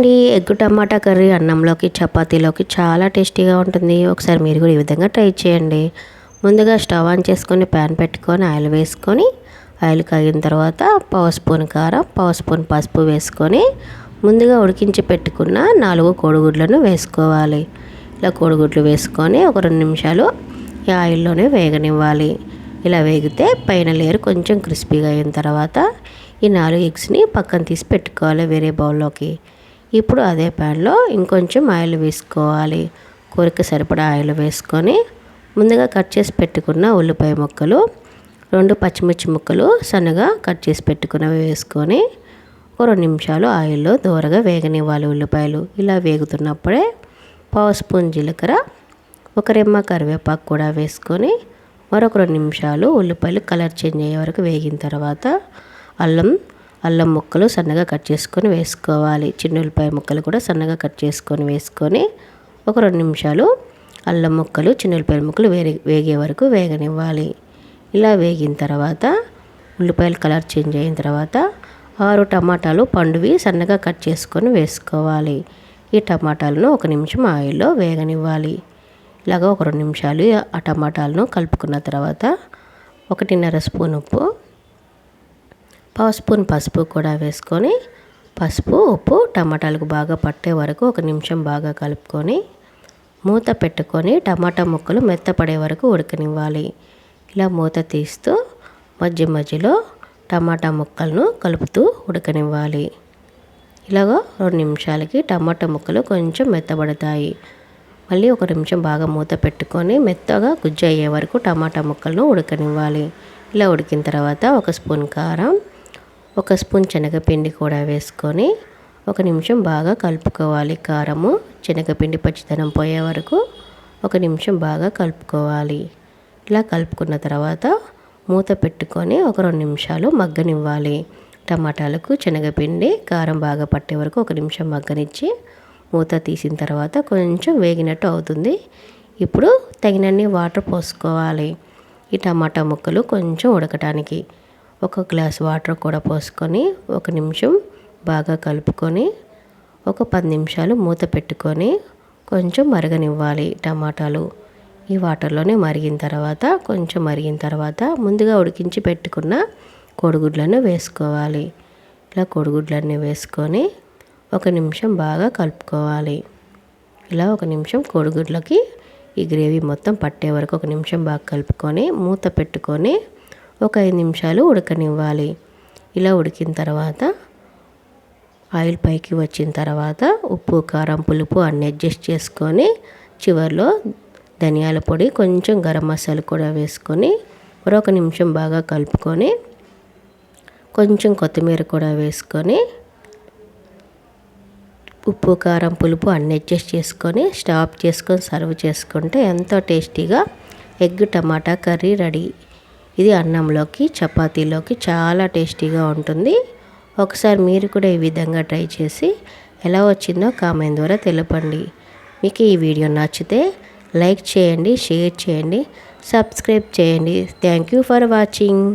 అండి ఎగ్ టమాటా కర్రీ అన్నంలోకి చపాతీలోకి చాలా టేస్టీగా ఉంటుంది. ఒకసారి మీరు కూడా ఈ విధంగా ట్రై చేయండి. ముందుగా స్టవ్ ఆన్ చేసుకొని ప్యాన్ పెట్టుకొని ఆయిల్ వేసుకొని ఆయిల్ కాగిన తర్వాత పావు స్పూన్ కారం పావు స్పూన్ పసుపు వేసుకొని ముందుగా ఉడికించి పెట్టుకున్న నాలుగు కోడిగుడ్లను వేసుకోవాలి. ఇలా కోడిగుడ్లు వేసుకొని ఒక రెండు నిమిషాలు ఈ ఆయిల్లోనే వేగనివ్వాలి. ఇలా వేగితే పైన లేయర్ కొంచెం క్రిస్పీగా అయిన తర్వాత ఈ నాలుగు ఎగ్స్ని పక్కన తీసి పెట్టుకోవాలి వేరే బౌల్లోకి. ఇప్పుడు అదే ప్యాన్లో ఇంకొంచెం ఆయిల్ వేసుకోవాలి. కూరకి సరిపడా ఆయిల్ వేసుకొని ముందుగా కట్ చేసి పెట్టుకున్న ఉల్లిపాయ ముక్కలు రెండు పచ్చిమిర్చి ముక్కలు సన్నగా కట్ చేసి పెట్టుకున్నవి వేసుకొని ఒక రెండు నిమిషాలు ఆయిల్లో దూరగా వేగనివ్వాలి ఉల్లిపాయలు. ఇలా వేగుతున్నప్పుడే పావు స్పూన్ జీలకర్ర ఒక రెమ్మ కరివేపాకు కూడా వేసుకొని మరొక రెండు నిమిషాలు ఉల్లిపాయలు కలర్ చేంజ్ అయ్యే వరకు వేగిన తర్వాత అల్లం అల్లం ముక్కలు సన్నగా కట్ చేసుకొని వేసుకోవాలి. చిన్న ఉల్లిపాయ ముక్కలు కూడా సన్నగా కట్ చేసుకొని వేసుకొని ఒక రెండు నిమిషాలు అల్లం ముక్కలు చిన్న ఉల్లిపాయ ముక్కలు వేరే వేగే వరకు వేగనివ్వాలి. ఇలా వేగిన తర్వాత ఉల్లిపాయలు కలర్ చేంజ్ అయిన తర్వాత ఆరు టమాటాలు పండువి సన్నగా కట్ చేసుకొని వేసుకోవాలి. ఈ టమాటాలను ఒక నిమిషం ఆయిల్లో వేగనివ్వాలి. ఇలాగ ఒక రెండు నిమిషాలు ఆ టమాటాలను కలుపుకున్న తర్వాత ఒకటిన్నర స్పూన్ ఉప్పు పావు స్పూన్ పసుపు కూడా వేసుకొని పసుపు ఉప్పు టమాటాలకు బాగా పట్టే వరకు ఒక నిమిషం బాగా కలుపుకొని మూత పెట్టుకొని టమాటా ముక్కలు మెత్తపడే వరకు ఉడకనివ్వాలి. ఇలా మూత తీస్తూ మధ్య మధ్యలో టమాటా ముక్కలను కలుపుతూ ఉడకనివ్వాలి. ఇలాగ రెండు నిమిషాలకి టమాటా ముక్కలు కొంచెం మెత్తబడతాయి. మళ్ళీ ఒక నిమిషం బాగా మూత పెట్టుకొని మెత్తగా గుజ్జు అయ్యే వరకు టమాటా ముక్కలను ఉడకనివ్వాలి. ఇలా ఉడికిన తర్వాత ఒక స్పూన్ కారం ఒక స్పూన్ శనగపిండి కూడా వేసుకొని ఒక నిమిషం బాగా కలుపుకోవాలి కారము. శనగపిండి పచ్చిదనం పోయే వరకు ఒక నిమిషం బాగా కలుపుకోవాలి. ఇలా కలుపుకున్న తర్వాత మూత పెట్టుకొని ఒక రెండు నిమిషాలు మగ్గనివ్వాలి. టమాటాలకు శనగపిండి కారం బాగా పట్టే వరకు ఒక నిమిషం మగ్గనిచ్చి మూత తీసిన తర్వాత కొంచెం వేగినట్టు అవుతుంది. ఇప్పుడు తగినన్ని వాటర్ పోసుకోవాలి. ఈ టమాటా ముక్కలు కొంచెం ఉడకటానికి. ఒక గ్లాస్ వాటర్ కూడా పోసుకొని ఒక నిమిషం బాగా కలుపుకొని ఒక పది నిమిషాలు మూత పెట్టుకొని కొంచెం మరగనివ్వాలి టమాటాలు. ఈ వాటర్లోనే మరిగిన తర్వాత కొంచెం మరిగిన తర్వాత ముందుగా ఉడికించి పెట్టుకున్న కోడిగుడ్లను వేసుకోవాలి. ఇలా కోడిగుడ్లన్నీ వేసుకొని ఒక నిమిషం బాగా కలుపుకోవాలి. ఇలా ఒక నిమిషం కోడిగుడ్లకి ఈ గ్రేవీ మొత్తం పట్టే వరకు ఒక నిమిషం బాగా కలుపుకొని మూత పెట్టుకొని ఒక ఐదు నిమిషాలు ఉడకనివ్వాలి. ఇలా ఉడికిన తర్వాత ఆయిల్ పైకి వచ్చిన తర్వాత ఉప్పు కారం పులుపు అన్ని అడ్జస్ట్ చేసుకొని చివరిలో ధనియాల పొడి కొంచెం గరం మసాలా కూడా వేసుకొని మరొక నిమిషం బాగా కలుపుకొని కొంచెం కొత్తిమీర కూడా వేసుకొని ఉప్పు కారం పులుపు అన్ని అడ్జస్ట్ చేసుకొని స్టాప్ చేసుకొని సర్వ్ చేసుకుంటే ఎంతో టేస్టీగా ఎగ్ టమాటా కర్రీ రెడీ. ఇది అన్నంలోకి చపాతీలోకి చాలా టేస్టీగా ఉంటుంది. ఒకసారి మీరు కూడా ఈ విధంగా ట్రై చేసి ఎలా వచ్చిందో కామెంట్ ద్వారా తెలపండి. మీకు ఈ వీడియో నచ్చితే లైక్ చేయండి షేర్ చేయండి సబ్స్క్రైబ్ చేయండి. Thank you for watching.